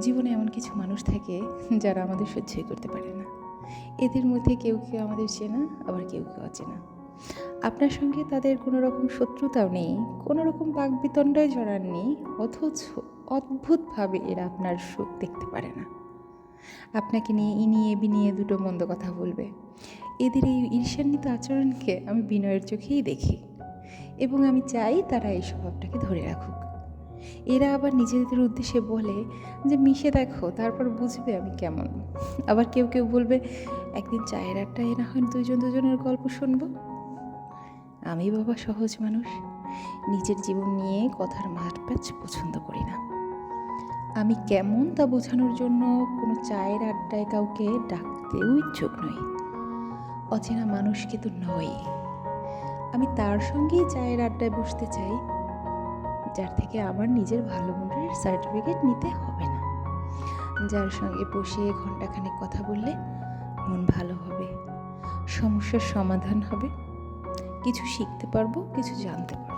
জীবনে এমন কিছু মানুষ থাকে যারা আমাদের সহ্যই করতে পারে না। এদের মধ্যে কেউ কেউ আমাদের চেনা, আবার কেউ কেউ অচেনা। আপনার সঙ্গে তাদের কোনো রকম শত্রুতাও নেই, কোনো রকম বাকবিতণ্ডায় জড়াননি, অথচ অদ্ভুতভাবে এরা আপনার সুখ দেখতে পারে না। আপনাকে নিয়ে ইনিয়ে বিনিয়ে দুটো মন্দ কথা বলবে। এদের এই ঈর্ষান্বিত আচরণকে আমি বিনয়ের চোখেই দেখি। এবং আমি চাই তারা এই স্বভাবটাকে ধরে রাখুক। এরা আবার নিজেদের উদ্দেশ্যে বলে যে, মিশে দেখো, তারপর বুঝবে আমি কেমন। আবার কেউ কেউ বলবে, একদিন চায়ের আড্ডায় না হয় দুজন দুজনের গল্প শুনব? আমি বাবা সহজ মানুষ। নিজের জীবন নিয়ে কথার মারপ্যাচ পছন্দ করি না। আমি কেমন তা বোঝানোর জন্য কোনো চায়ের আড্ডায় কাউকে ডাকতেও ইচ্ছুক নই। অচেনা মানুষকে তো নয় আমি তার সঙ্গেই চায়ের আড্ডায় বসতে চাই। যার থেকে আমার নিজের ভালো মনের সার্টিফিকেট নিতে হবে না। যার সঙ্গে বসে ঘন্টাখানেক কথা বললে মন ভালো হবে, সমস্যার সমাধান হবে। কিছু শিখতে পারব, কিছু জানতে পারব।